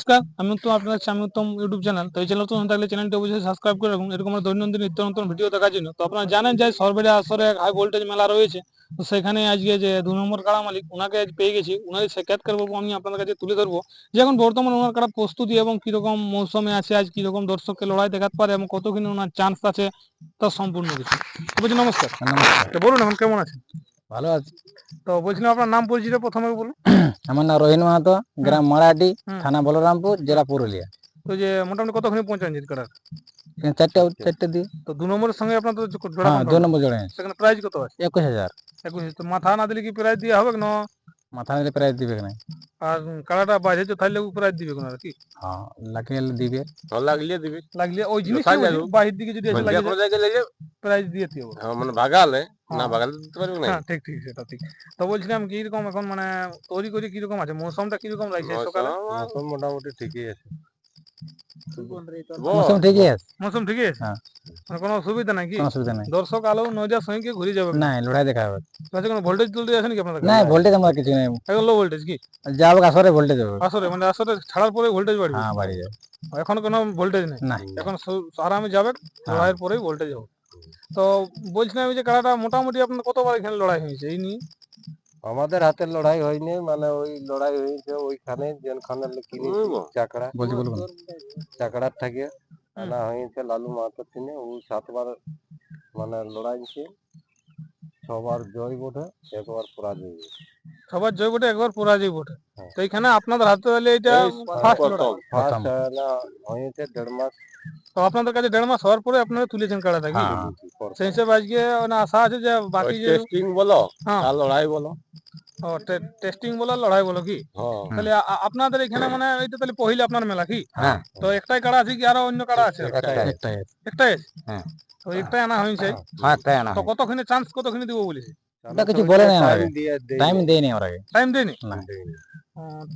নমস্কার আমি উত্তম আপনার কাছে আমি উত্তম ইউটিউব চ্যানেল তো এই চ্যানেল নতুন থাকলে চ্যানেলটি অবশ্যই সাবস্ক্রাইব করে রাখুন। এরকম আমরা দৈনন্দিন নিত্য নতুন ভিডিও দেখার জন্য। তো আপনারা জানেন যে সরবেড়ে আসরে এক হাই ভোল্টেজ মেলা রয়েছে। তো সেখানে আজকে যে দু নম্বর কাড়া মালিক ওনাকে আজ পেয়ে গেছি। ওনার সাক্ষাৎকার করব আমি আপনাদের কাছে তুলে ধরবো যে এখন বর্তমানে ওনার কাড়া প্রস্তুতি এবং কীরকম মৌসুমে আছে আজ কীরকম দর্শককে লড়াই দেখাতে পারে এবং কতখানি ওনার চান্স আছে তার সম্পূর্ণ কিছু বলছি নমস্কার। নমস্কার। বলুন এখন কেমন আছেন? ভালো আছি। তো বলছিলাম আপনার নাম পরিচিত প্রথমে বলুন। আমার নাম রোহিণ মাহাতো গ্রাম মারাডি থানা বলরামপুর জেলা পুরুলিয়া। তো যে মোটামুটি কতখানি পৌঁছান জিত এখানে চারটে চারটে দিয়ে। তো দু নম্বরের সঙ্গে আপনার তো জোড়া হ্যাঁ দু নম্বর জোড়া সেখানে প্রাইস কত আছে? একুশ হাজার। একুশ তো মাথা না দিলে কি প্রাইস দিয়ে হবে? না। মাথা নিলে প্রাইজ দিবে না আর কালাটা বাজেছে তাহলে প্রাইস দিবে কোন কি। হ্যাঁ লাগিয়ে দিবে। লাগলে দিবে। লাগলে ওই জিনিস বাহির দিকে যদি এসে লাগে প্রাইজ দিয়ে দিও। হ্যাঁ, মানে ভাগালে না হ্যাঁ। ভাগালে দিতে পারবে না। হ্যাঁ ঠিক ঠিক সেটা ঠিক। তো বলছিলাম কি রকম এখন মানে তৈরি করে কীরকম আছে? মৌসুমটা কীরকম লাগছে সকালে? মৌসুম মোটামুটি ঠিকই আছে। মৌসুম ঠিকই আছে? মৌসুম ঠিকই আছে? হ্যাঁ। মানে কোনো অসুবিধা নাই কি অসুবিধা নাই। দর্শক আলো নয়টার সঙ্গে ঘুরে যাবে। না লড়াই দেখা হবে। আচ্ছা কোনো ভোল্টেজ তুলতে আছে নাকি আপনাদের? না ভোল্টেজ আমার কিছু নেই। এখন লো ভোল্টেজ কি? যাব আসরে ভোল্টেজ হবে। আসলে মানে আসলে ছাড়ার পরে ভোল্টেজ বাড়বে। হ্যাঁ বাড়ি যাবে। এখন কোনো ভোল্টেজ নেই। না এখন আরামে যাবে হ্যাঁ। লড়াইয়ের পরেই ভোল্টেজ হবে। তো বলছিলাম যে খেলাটা মোটামুটি আপনার কতবার এখানে লড়াই হয়েছে? এই নিয়ে। আমাদের হাতে লড়াই হয়নি মানে ওই লড়াই হয়েছে ওইখানে যেখানে চাকড়া চাকড়ার থেকে আনা হয়েছে লালু মাহাতো তিনি ও সাতবার মানে লড়াইছে। সবার জয় বোধে একবার পরাজয় সবার জয় বটে একবার পরাজয় বটে। হ্যাঁ। তো এখানে আপনাদের হাতে তাহলে এটা ফার্স্ট লড়াই। ফার্স্ট হয়েছে দেড় মাস। তো আপনাদের কাছে দেড় মাস হওয়ার পরে আপনারা তুলেছেন কাড়াটা কি? হ্যাঁ। সেই হিসেবে আজকে মানে আশা আছে যে বাকি যে টেস্টিং বলো হ্যাঁ। আর লড়াই বলো। টেস্টিং বলো লড়াই বলো কি? হ্যাঁ। তাহলে আপনাদের এখানে মানে এটা তাহলে পহিলে আপনার মেলা কি? হ্যাঁ। তো একটাই কাড়া আছে কি আরও অন্য কাড়া আছে? একটাই। একটাই আছে। হ্যাঁ। তো একটাই আনা হয়েছে হ্যাঁ একটাই আনা তো কতখানি চান্স কতখানি দিব বলেছে? কিছু বলে নাই টাইম দেয়নি। আমার আগে। টাইম দেয়নি? না। ও,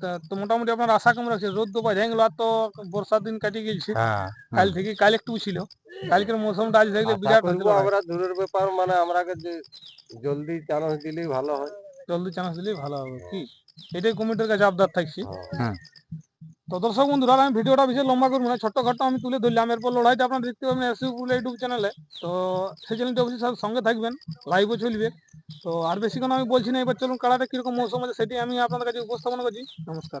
তা- তো মোটামুটি আপনার আশা কেমন রাখছে। রোদ তো বাজে গেল আর তো বর্ষার দিন কাটিয়ে গেছে হ্যাঁ কাল থেকে কাল একটু ছিল। কালকের মৌসুমটা আজ দেখলে বিরাট। আমরা দূরের ব্যাপার মানে আমরাকে যে জলদি চান্স দিলেই ভালো হয়। জলদি চান্স দিলে ভালো হবে। কি? এটাই কমিটির কাছে আবদার থাকছি। হুম। তো দর্শক বন্ধুরা, আমি ভিডিওটা বেশি লম্বা করব না ছোট্টখাটো আমি তুলে ধরলাম। এরপর লড়াইটা আপনার দেখতে পাবেন এসি পুরুলিয়া ইউটিউব চ্যানেলে তো সেই চ্যানেলটা অবশ্যই সঙ্গে থাকবেন লাইভও চলবে। তো আর বেশি কোনো আমি বলছি না, এবার চলুন কালাটা কীরকম মৌসুম আছে, সেটি আমি আপনাদের কাছে উপস্থাপন করছি। নমস্কার।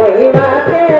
on!